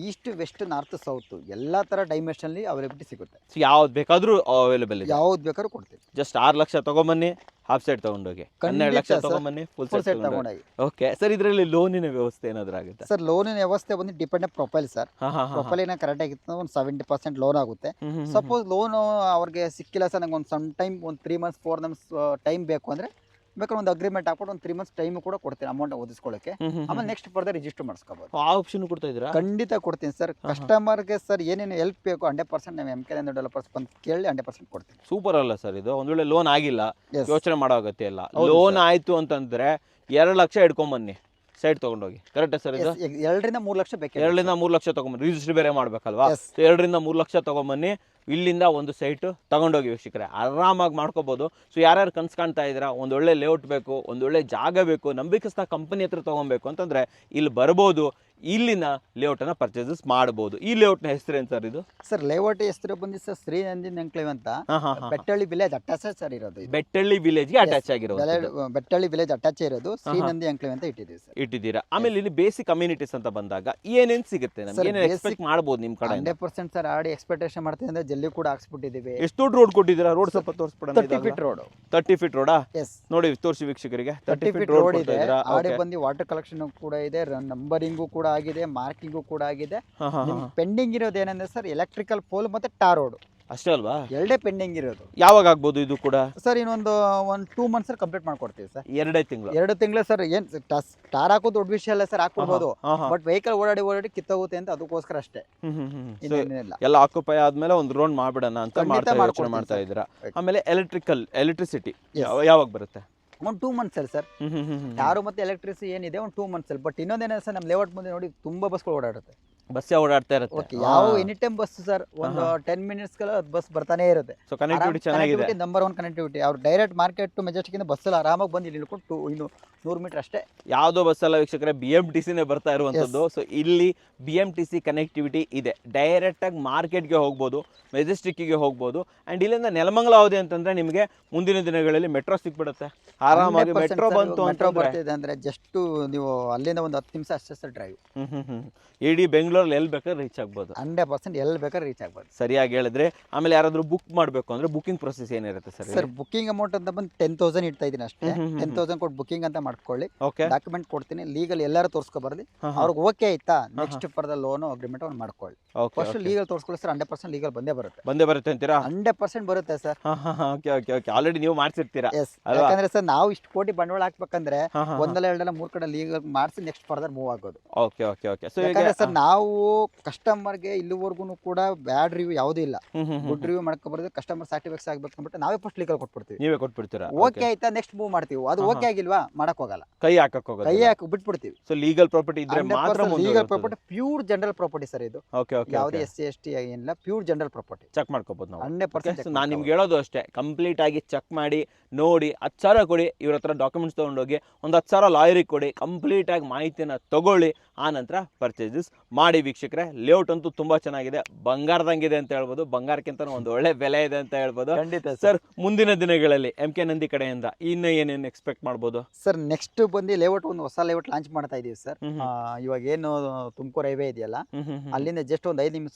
ಈಸ್ಟ್ ವೆಸ್ಟ್ ನಾರ್ತ್ ಸೌತ್ ಎಲ್ಲಾ ತರ ಡೈಮೆನ್ಷನ್ ಅವೈಲೇಬಿಲಿಟಿ ಸಿಗುತ್ತೆ. ಯಾವ್ದು ಬೇಕಾದ್ರೂ ಅವೈಲೇಬಲ್ ಇದೆ. ಯಾವ್ದು ಬೇಕಾದ್ರೂ ಕೊಡ್ತೀವಿ. ಜಸ್ಟ್ ಆರು ಲಕ್ಷ ತಗೊಂಬನ್ನಿ. ಹಾಫ್ ಸೆಟ್ ತಗೊಂಡೋಗಿ. ಹನ್ನೆರಡು ಲಕ್ಷ ಖಂಡಿತ. ತಗೊಂಬನ್ನಿ ಫುಲ್ ಸೆಟ್ ತಗೊಂಡೋಗಿ. ಓಕೆ ಸರ್ ಇದರಲ್ಲಿ ಲೋನಿನ ವ್ಯವಸ್ಥೆ ಏನಾದರೂ ಆಗುತ್ತೆ? ಸರ್ ಲೋನಿನ ವ್ಯವಸ್ಥೆ ಬಂದು ಡಿಪೆಂಡ್ ಪ್ರೊಫೈಲ್ ಸರ್ ಹಾ ಹಾ ಹಾ ಪ್ರೊಫೈಲ್ ಏನೋ ಕರೆಕ್ಟ್ ಆಗಿತ್ತು ಒಂದು ಸೆವೆಂಟಿ ಪರ್ಸೆಂಟ್ ಲೋನ್ ಆಗುತ್ತೆ. ಸಪೋಸ್ ಲೋನು ಅವ್ರಿಗೆ ಸಿಕ್ಕಿಲ್ಲ ಸರ್ ನಂಗೆ ಒಂದು ಸಮ್ ಟೈಮ್ ಒಂದು three months four months time ಬೇಕು ಅಂದರೆ ಬೇಕಾದ್ರೆ ಒಂದು ಅಗ್ರಿಮೆಂಟ್ ಹಾಕ್ಬಿಟ್ಟು ಒಂದು ತ್ರೀ ಮಂತ್ಸ್ ಟೈಮ್ ಕೂಡ ಕೊಡ್ತೀನಿ ಅಮೌಂಟ್ ಓದಿಸ್ಕೊಳ್ಳಕ್ಕೆ ಆಮೇಲೆ ನೆಕ್ಸ್ಟ್ ಫರ್ದರ್ ರಿಜಿಸ್ಟರ್ ಮಾಡಿಸ್ಕೋಬಹುದು ಆ ಆಪ್ಷನ್ ಕೊಡ್ತಾ ಇದ್ದೀರಾ? ಖಂಡಿತ ಕೊಡ್ತೀನಿ ಸರ್. ಕಸ್ಟಮರ್ಗೆ ಸರ್ ಏನೇನು ಹೆಲ್ಪ್ ಬೇಕು ಹಂಡ್ರೆಡ್ ಪರ್ಸೆಂಟ್ ನಾವು ಎಂ ಕೆ ಡೆವಲಪರ್ಸ್ ಬಂದು ಕೇಳಿ ಹಂಡ್ರೆಡ್ ಪರ್ಸೆಂಟ್ ಕೊಡ್ತೀನಿ. ಸೂಪರ್ ಅಲ್ಲ ಸರ್ ಇದು. ಒಂದ್ ವೇಳೆ ಲೋನ್ ಆಗಿಲ್ಲ ಯೋಚನೆ ಮಾಡೋ ಅಗತ್ಯ ಇಲ್ಲ. ಲೋನ್ ಆಯ್ತು ಅಂತಂದ್ರೆ ಎರಡು ಲಕ್ಷ ಇಟ್ಕೊಂಬನ್ನಿ ಸೈಡ್ ತಗೊಂಡೋಗಿ. ಕರೆಕ್ಟ್ ಸರ್ ಇದು? ಎರಡರಿಂದ ಮೂರು ಲಕ್ಷ ಬೇಕು ಎರಡರಿಂದ ಮೂರು ಲಕ್ಷ ತಗೊಂಬನ್ನಿ. ರಿಜಿಸ್ಟ್ರಿ ಬೇರೆ ಮಾಡ್ಬೇಕಲ್ವಾ. ಸೊ ಎರಡರಿಂದ ಮೂರು ಲಕ್ಷ ತಗೊಂಬನ್ನಿ. ಇಲ್ಲಿಂದ ಒಂದು ಸೈಟ್ ತಗೊಂಡೋಗಿ ವೀಕ್ಷಕರೆ. ಆರಾಮಾಗಿ ಮಾಡ್ಕೋಬೋದು. ಸೊ ಯಾರ್ಯಾರು ಕನಸು ಕಾಣ್ತಾ ಇದ್ದೀರಾ? ಒಂದು ಒಳ್ಳೆ ಲೇಔಟ್ ಬೇಕು ಒಂದು ಒಳ್ಳೆ ಜಾಗ ಬೇಕು ನಂಬಿಕಸ್ಥ ಕಂಪನಿ ಹತ್ರ ತಗೊಬೇಕು ಅಂತಂದ್ರೆ ಇಲ್ಲಿ ಬರ್ಬೋದು. ಇಲ್ಲಿನ ಲೇಔಟನ್ನು ಪರ್ಚೇಸಸ್ ಮಾಡಬಹುದು ಈ ಲೇಔಟ್ನ ಹೆಸರೇನು ಸರ್ ಇದು? ಸರ್ ಲೇಔಟ್ ಹೆಸರು ಬಂದು ಸರ್ ಶ್ರೀ ನಂದಿ ಎಂಕ್ಲೇವ್ ಅಂತ. ಬೆಟ್ಟಳ್ಳಿ ವಿಲೇಜ್ ಅಟ್ಯಾಚ್ ಸರ್ ಇರೋದು. ಬೆಟ್ಟಳ್ಳಿ ವಿಲೇಜ್ಗೆ ಅಟ್ಯಾಚ್. ಆಗಿರೋದು ಬೆಟ್ಟಳ್ಳಿ ವಿಲೇಜ್ ಅಟ್ಯಾಚ್ ಇರೋದು ಶ್ರೀ ನಂದಿ ಎಂಕ್ಲೇವ್ ಅಂತ ಇಟ್ಟಿದ್ದೀವಿ ಸರ್. ಇಟ್ಟಿದ್ದೀರಾ? ಆಮೇಲೆ ಇಲ್ಲಿ ಬೇಸಿಕ್ ಕಮ್ಯುನಿಟೀಸ್ ಅಂತ ಬಂದಾಗ ಏನೇನ್ ಸಿಗುತ್ತೆ ಎಕ್ಸ್ಪೆಕ್ಟ್ ಮಾಡಬಹುದು ನಿಮ್ ಕಡೆ ಹಂಡ್ರೆಡ್ ಪರ್ಸೆಂಟ್ ಸರ್ ಆಡಿ ಎಕ್ಸ್ಪೆಕ್ಟೇಷನ್ ಮಾಡ್ತೀವಿ ಅಂದ್ರೆ ಜಲ್ಲಿ ಕೂಡ ಹಾಕ್ಸ್ಬಿಟ್ಟಿದ್ದೀವಿ. ಎಷ್ಟು ದೊಡ್ಡ ರೋಡ್ ಕೊಟ್ಟಿದ್ದೀರಾ? ರೋಡ್ ಸ್ವಲ್ಪ ತೋರಿಸ್ಬಿಡ thirty feet road thirty feet ರೋಡಾ yes ನೋಡಿ ತೋರಿಸಿ ವೀಕ್ಷಕರಿಗೆ. ತರ್ಟಿ ಫೀಟ್ ರೋಡ್ ಇದೆ. ಆಡಿ. ಬಂದು ವಾಟರ್ ಕಲೆಕ್ಷನ್ ಕೂಡ ಇದೆ. ನಂಬರಿಂಗು ಕೂಡ ಆಗಿದೆ ಮಾರ್ಕಿಂಗು ಕೂಡ ಆಗಿದೆ. ಪೆಂಡಿಂಗ್ ಇರೋದು ಏನಂದ್ರೆ ಸರ್ ಎಲೆಕ್ಟ್ರಿಕಲ್ ಪೋಲ್ ಮತ್ತೆ ಟಾರ್ ರೋಡ್ ಅಷ್ಟೇ ಅಲ್ವಾ? ಎರಡೇ ಪೆಂಡಿಂಗ್ ಇರೋದು. ಯಾವಾಗ ಆಗ್ಬೋದು ಇದು ಕೂಡ? ಸರ್ ಇನ್ನೊಂದು ಒಂದು ಟೂ ಮಂತ್ಸ್ ಕಂಪ್ಲೀಟ್ ಮಾಡ್ಕೊಡ್ತೀವಿ ಸರ್. ಎರಡೇ ತಿಂಗಳು. ಎರಡು ತಿಂಗಳ ಸರ್ ಏನ್ ಟಾರ್ ಹಾಕೋದು ದೊಡ್ಡ ವಿಷಯ ಅಲ್ಲ ಸರ್ ಹಾಕೊಡ್ಬೋದು ಬಟ್ ವೆಹಿಕಲ್ ಓಡಾಡಿ ಓಡಾಡಿ ಕಿತ್ತೋಗುತ್ತೆ ಅಂತ ಅದಕ್ಕೋಸ್ಕರ ಅಷ್ಟೇ. ಎಲ್ಲ ಆಕ್ಯುಪೈ ಆದ್ಮೇಲೆ ಒಂದು ರೋಡ್ ಮಾಡ್ಬಿಡೋಣ ಅಂತ ಮಾಡ್ತಾ ಮಾಡ್ತಾ. ಇದ್ದೀರಾ? ಆಮೇಲೆ ಎಲೆಕ್ಟ್ರಿಕಲ್ ಎಲೆಕ್ಟ್ರಿಸಿಟಿ. ಯಾವಾಗ ಬರುತ್ತೆ? ಒಂದು ಟೂ ಮಂತ್ಸ್ ಅಲ್ಲಿ ಸರ್ ಯಾರು. ಮತ್ತೆ ಎಲೆಕ್ಟ್ರಿಸಿ ಏನಿದೆ ಒಂದು ಟೂ ಮಂತ್ಸ್ ಅಲ್ಲಿ. ಬಟ್ ಇನ್ನೊಂದೇನ ಸರ್ ನಮ್ಮ ಲೇಔಟ್ ಮುಂದೆ ನೋಡಿ ತುಂಬಾ ಬಸ್ಗಳು ಓಡಾಡುತ್ತೆ. ಬಸ್ ಓಡಾಡ್ತಾ ಇರುತ್ತೆ. ಓಕೆ ಯಾವ ಎನಿ ಟೈಮ್ ಬಸ್ ಸರ್ ಒಂದು ಟೆನ್ ಮಿನಿಟ್ಸ್ ಬಸ್ ಬರ್ತಾನೆ ಇರುತ್ತೆ. ಸೊ ಕನೆಕ್ಟಿವಿಟಿ ಚೆನ್ನಾಗಿದೆ? ನಂಬರ್ ಒನ್ ಕನೆಕ್ಟಿವಿಟಿ ಅವ್ರು ಡೈರೆಕ್ಟ್ ಮಾರ್ಕೆಟ್ ಟು ಮೆಜೆಸ್ಟಿಕ್ ಎಲ್ಲ ಆರಾಮಾಗಿ ಬಂದು ಇಲ್ಲಿ ಇಳ್ಕೊಂಡು ಇನ್ನು ನೂರು ಮೀಟರ್ ಅಷ್ಟೇ. ಯಾವುದೋ ಬಸ್ ಅಲ್ಲ ವೀಕ್ಷಕರೇ ಬಿ ಎಂ ಟಿ ಸಿನೇ ಬರ್ತಾ ಇರುವಂಥದ್ದು ಸೊ ಇಲ್ಲಿ B M T C connectivity ಇದೆ. ಡೈರೆಕ್ಟಾಗಿ ಮಾರ್ಕೆಟ್ಗೆ ಹೋಗ್ಬೋದು ಮೆಜೆಸ್ಟಿಕ್ಕಿಗೆ ಹೋಗ್ಬೋದು. ಆ್ಯಂಡ್ ಇಲ್ಲಿಂದ ನೆಲಮಂಗಲ ಹೋದೆ ಅಂತಂದ್ರೆ ನಿಮಗೆ ಮುಂದಿನ ದಿನಗಳಲ್ಲಿ ಮೆಟ್ರೋ ಸಿಕ್ಬಿಡುತ್ತೆ. ಆರಾಮಾಗಿ ಮೆಟ್ರೋ ಬಂತು ಮೆಟ್ರೋ ಬರ್ತಿದೆ ಅಂದ್ರೆ ಜಸ್ಟು ನೀವು ಅಲ್ಲಿಂದ ಒಂದು ಹತ್ತು ನಿಮಿಷ ಅಷ್ಟೇ ಸರ್ ಡ್ರೈವ್ ಇಡೀ ಬೆಂಗಳೂರಲ್ಲಿ ಎಲ್ಲಿ ಬೇಕಾದ್ರೆ ರೀಚ್ ಆಗ್ಬೋದು. ಹಂಡ್ರೆಡ್ ಪರ್ಸೆಂಟ್ ಎಲ್ಲಿ ಬೇಕಾದ್ರೆ ರೀಚ್ ಆಗ್ಬೋದು. ಸರಿಯಾಗಿ ಹೇಳಿದ್ರೆ ಆಮೇಲೆ ಯಾರಾದರೂ ಬುಕ್ ಮಾಡಬೇಕು ಅಂದ್ರೆ ಬುಕಿಂಗ್ ಪ್ರೊಸೆಸ್ ಏನಿರುತ್ತೆ ಸರ್ ಸರ್ ಬುಕಿಂಗ್ ಅಮೌಂಟ್ ಅಂತ ಬಂದು ಟೆನ್ ತೌಸಂಡ್ ಇಡ್ತಾ ಇದ್ದೀನಿ ಅಷ್ಟೇ. ಟೆನ್ ತೌಸಂಡ್ ಕೊಟ್ಟು ಬುಕಿಂಗ್ ಅಂತ ಮಾಡ್ಕೊಳ್ಳಿ. ಡಾಕ್ಯುಮೆಂಟ್ ಕೊಡ್ತೀನಿ ಲೀಗಲ್ ಎಲ್ಲರೂ ತೋರಿಸ್ಕೊ ಬರ್ಲಿ. ಅವ್ರಿಗೆ ಓಕೆ ಆಯ್ತಾ? ನೆಕ್ಸ್ಟ್ ಫರ್ದರ್ ಲೋನ್ ಅಗ್ರಿಮೆಂಟ್ ಅವ್ನು ಮಾಡ್ಕೊಳ್ಳಿ. ಫಸ್ಟ್ ಲೀಗಲ್ ತೋರಿಸ್ಕೊಳ್ಳಿ ಸರ್ ಹಂಡ್ರೆಡ್ ಪರ್ಸೆಂಟ್ ಲೀಗಲ್ ಬಂದೇ ಬರುತ್ತೆ. ಬಂದೇ ಬರುತ್ತೆ ಅಂತೀರಾ? ಹಂಡ್ರೆಡ್ ಪರ್ಸೆಂಟ್ ಬರುತ್ತೆ sir okay okay okay already ನೀವು ಮಾಡ್ಸಿರ್ತೀರಾ? ಯಾಕಂದ್ರೆ ಸರ್ ನಾವು ಇಷ್ಟು ಕೋಟಿ ಬಂಡವಾಳ ಹಾಕ್ಬೇಕಂದ್ರೆ. ಒಂದಲ್ಲ ಎರಡಲ್ಲ ಮೂರ್ ಕಡೆ ಲೀಗಲ್ ಮಾಡಿಸಿ ನೆಕ್ಸ್ಟ್ ಫರ್ದರ್ ಮೂವ್ ಆಗೋದು. ಓಕೆ ಓಕೆ ಓಕೆ ಸೊ ಯಾಕಂದ್ರೆ ಸರ್ ನಾವು ಕಸ್ಟಮರ್ಗೆ ಇಲ್ಲಿವರೆಗೂ ಕೂಡ ಬ್ಯಾಡ್ ರಿವ್ಯೂ ಯಾವುದೂ ಇಲ್ಲ. ಗುಡ್ ರಿವ್ಯೂ ಮಾಡ್ಕೊಬಾರ್ದು ಕಸ್ಟಮರ್ ಸ್ಯಾಟಿಸ್ಫ್ಯಾಕ್ಸ್ ಆಗ್ಬೇಕು ಅಂದ್ಬಿಟ್ಟು ನಾವೇ ಫಸ್ಟ್ ಲೀಗಲ್ ಕೊಟ್ಬಿಡ್ತೀವಿ. ನೀವೇ ಕೊಟ್ಬಿಡ್ತೀರಾ? ಓಕೆ ಆಯ್ತಾ? ನೆಕ್ಸ್ಟ್ ಮೂವ್ ಮಾಡ್ತೀವಿ. ಅದು ಓಕೆ ಆಗಿಲ್ವಾ? ಮಾಡಕ್ ಹೋಗಲ್ಲ ಕೈ ಹಾಕಕ್ ಹೋಗಲ್ಲ ಕೈ ಹಾಕಿ ಬಿಟ್ಬಿಡ್ತೀವಿ. ಸೊ ಲೀಗಲ್ ಪ್ರಾಪರ್ಟಿ ಇದ್ರೆ ಮಾತ್ರ legal property pure general property sir ಇದು. ಓಕೆ ಓಕೆ ಯಾವುದೇ ಎಸ್ ಸಿ ಎಸ್ ಟಿ ಏನಿಲ್ಲ ಪ್ಯೂರ್ ಜನರಲ್ ಪ್ರಾಪರ್ಟಿ ಚೆಕ್ ಮಾಡ್ಕೋಬಹುದು ನಾವು. ಹಂಡ್ರೆಡ್ ಪರ್ಸೆಂಟ್ ನಾನು ನಿಮ್ಗೆ ಹೇಳೋದು ಅಷ್ಟೇ. ಕಂಪ್ಲೀಟ್ ಆಗಿ ಚೆಕ್ ಮಾಡಿ ನೋಡಿ ಹತ್ತು ಸಾವಿರ ಕೊಡಿ ಇವ್ರ ಹತ್ರ ಡಾಕ್ಯುಮೆಂಟ್ಸ್ ತೊಗೊಂಡೋಗಿ ಒಂದು ಹತ್ತು ಸಾವಿರ ಲಾಯರಿಗೆ ಕೊಡಿ ಕಂಪ್ಲೀಟ್ ಆಗಿ ಮಾಹಿತಿನ ತಗೊಳ್ಳಿ. ಆ ನಂತರ ಪರ್ಚೇಸಸ್ ಮಾಡಿ ವೀಕ್ಷಕರೇ ಲೇಔಟ್ ಅಂತೂ ತುಂಬಾ ಚೆನ್ನಾಗಿದೆ. ಬಂಗಾರದಂಗಿದೆ ಅಂತ ಹೇಳ್ಬೋದು. ಬಂಗಾರಕ್ಕಿಂತ ಒಂದು ಒಳ್ಳೆ ಬೆಲೆ ಇದೆ ಅಂತ ಹೇಳ್ಬೋದು. ಖಂಡಿತ ಸರ್. ಸರ್ ಮುಂದಿನ ದಿನಗಳಲ್ಲಿ ಎಂ ಕೆ ನಂದಿ ಕಡೆಯಿಂದ ಇನ್ನ ಏನೇನು ಎಕ್ಸ್ಪೆಕ್ಟ್ ಮಾಡ್ಬೋದು? ಸರ್ ನೆಕ್ಸ್ಟ್ ಬಂದು ಲೇಔಟ್ ಒಂದು ಹೊಸ ಲೇಔಟ್ ಲಾಂಚ್ ಮಾಡ್ತಾ ಇದೀವಿ ಸರ್. ಇವಾಗ ಏನು ತುಮಕೂರು ಹೈವೇ ಇದೆಯಲ್ಲ. ಅಲ್ಲಿಂದ ಜಸ್ಟ್ ಒಂದು ಐದು ನಿಮಿಷ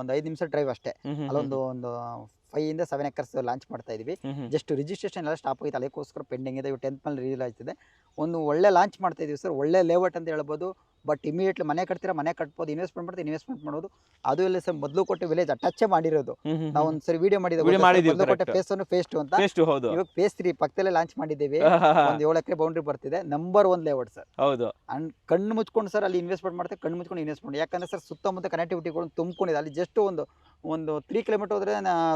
ಒಂದು ಐದು ನಿಮಿಷ ಡ್ರೈವ್ ಅಷ್ಟೇ. ಅಲ್ಲೊಂದು ಒಂದು ಫೈವ್ ಇಂದ ಸೆವೆನ್ ಎಕರ್ಸ್ ಲಾಂಚ್ ಮಾಡ್ತಾ ಇದೀವಿ. ಜಸ್ಟ್ ರಿಜಿಸ್ಟ್ರೇಷನ್ ಎಲ್ಲ ಸ್ಟಾಪ್ ಆಗಿದೆ. ಅದಕ್ಕೋಸ್ಕರ ಪೆಂಡಿಂಗ್ ಇದೆ. ಟೆಂತ್ ಮೇಲೆ ರಿಲೀಸ್ ಆಗ್ತಿದೆ. ಒಂದು ಒಳ್ಳೆ ಲಾಂಚ್ ಮಾಡ್ತಾ ಇದೀವಿ ಸರ್. ಒಳ್ಳೆ ಲೇಔಟ್ ಅಂತ ಹೇಳ್ಬೋದು. ಬಟ್ ಇಮಿಡಿಯೇಟ್ಲಿ ಮನೆ ಕಟ್ತೀರಾ ಮನೆ ಕಟ್ಬೋದು ಇನ್ವೆಸ್ಟ್ಮೆಂಟ್ ಮಾಡ್ತೀವಿ ಇನ್ವೆಸ್ಟ್ಮೆಂಟ್ ಮಾಡೋದು. ಅದು ಇಲ್ಲ ಸರ್ ಮೊದಲು ಕೊಟ್ಟು ವಿಲೇಜ್ ಅಟ್ಯಾಚೇ ಮಾಡಿರೋದು. ನಾವು ಒಂದ್ಸರಿ ಒಂದು ಸರಿ ವಿಡಿಯೋ ಮಾಡಿದ್ದೇವೆ ಫೇಸ್ ಒನ್ ಫೇಸ್ ಟು ಅಂತ. ಇವಾಗ ಫೇಸ್ ತ್ರೀ ಪಕ್ಕದಲ್ಲೇ ಲಾಂಚ್ ಮಾಡಿದ್ದೀವಿ. <laughs> ಒಂದು ಏಳು ಎಕರೆ ಬೌಂಡ್ರಿ ಬರ್ತಿದೆ. Number one layout sir. ಹೌದು. ಅಂಡ್ ಕಣ್ಣು ಮುಚ್ಕೊಂಡು ಸರ್ ಅಲ್ಲಿ ಇನ್ವೆಸ್ಟ್ಮೆಂಟ್ ಮಾಡ್ತಾರೆ ಕಣ್ಣು ಮುಚ್ಕೊಂಡು ಇನ್ವೆಸ್ಟ್ಮೆಂಟ್ ಯಾಕಂದ್ರೆ ಸರ್ ಸುತ್ತಮುತ್ತ ಕನೆಕ್ಟಿವಿಟಿಗಳು ತುಂಬಿಕೊಂಡಿದೆ. ಅಲ್ಲಿ ಜಸ್ಟ್ ಒಂದು ಒಂದು ತ್ರೀ ಕಿಲೋಮೀಟರ್ ಹೋದ್ರೆ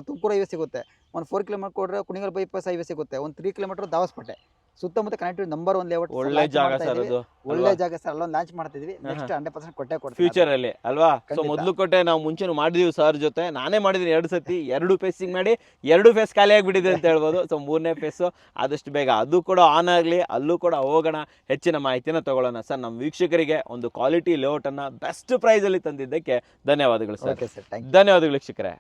ತುಮಕೂರು ಹೈವೇ ಸಿಗುತ್ತೆ. ಒಂದು ಫೋರ್ ಕಿಲೋಮೀಟರ್ ಕೊಡ್ರೆ ಕುಣಿಗಲ್ ಬೈಪಾಸ್ ಹೈವೇ ಸಿಗುತ್ತೆ. ಒಂದು ತ್ರೀ ಕಿಲೋಮೀಟರ್ ದಾವಸ್ಪೇಟೆ. ಸುತ್ತಮುತ್ತ ಕನೆಕ್ಟಿವಿಟಿ ನಂಬರ್ ಒನ್ ಲೇಔಟ್ ಒಳ್ಳೆ ಜಾಗ ಸರ್ ಅದು. ಒಳ್ಳೆ ಜಾಗ ಸರ್ ಅಲ್ಲೊಂದು ಲಾಂಚ್ ಮಾಡ್ತಿದ್ವಿ ನೆಕ್ಸ್ಟ್ ಹಂಡ್ರೆಡ್ ಪರ್ಸೆಂಟ್ ಕೊಟ್ಟೆ ಕೊಡ್ತೀವಿ ಫ್ಯೂಚರ್ ಅಲ್ಲಿ ಅಲ್ವಾ? ಸೊ. ಮೊದಲು ಕೊಟ್ಟೆ ನಾವು ಮುಂಚೆ ಮಾಡಿದೀವಿ ಸರ್ ಜೊತೆ. ನಾನೇ ಮಾಡಿದೀನಿ ಎರಡು ಸತಿ ಎರಡು ಫೇಸಿಂಗ್ ಮಾಡಿ ಎರಡು ಫೇಸ್ ಖಾಲಿ ಆಗಿಬಿಟ್ಟಿದೆ ಅಂತ ಹೇಳ್ಬೋದು. ಸೊ ಮೂರನೇ ಫೇಸು ಆದಷ್ಟು ಬೇಗ ಅದು ಕೂಡ ಆನ್ ಆಗಲಿ ಅಲ್ಲೂ ಕೂಡ ಹೋಗೋಣ. ಹೆಚ್ಚಿನ ಮಾಹಿತಿನ ತಗೊಳ್ಳೋಣ ಸರ್. ನಮ್ಮ ವೀಕ್ಷಕರಿಗೆ ಒಂದು ಕ್ವಾಲಿಟಿ ಲೇಔಟನ್ನು ಬೆಸ್ಟ್ ಪ್ರೈಸಲ್ಲಿ ತಂದಿದ್ದಕ್ಕೆ ಧನ್ಯವಾದಗಳು ಸರ್. ಓಕೆ ಸರ್ ಥ್ಯಾಂಕ್ ಧನ್ಯವಾದಗಳು ವೀಕ್ಷಕರೇ.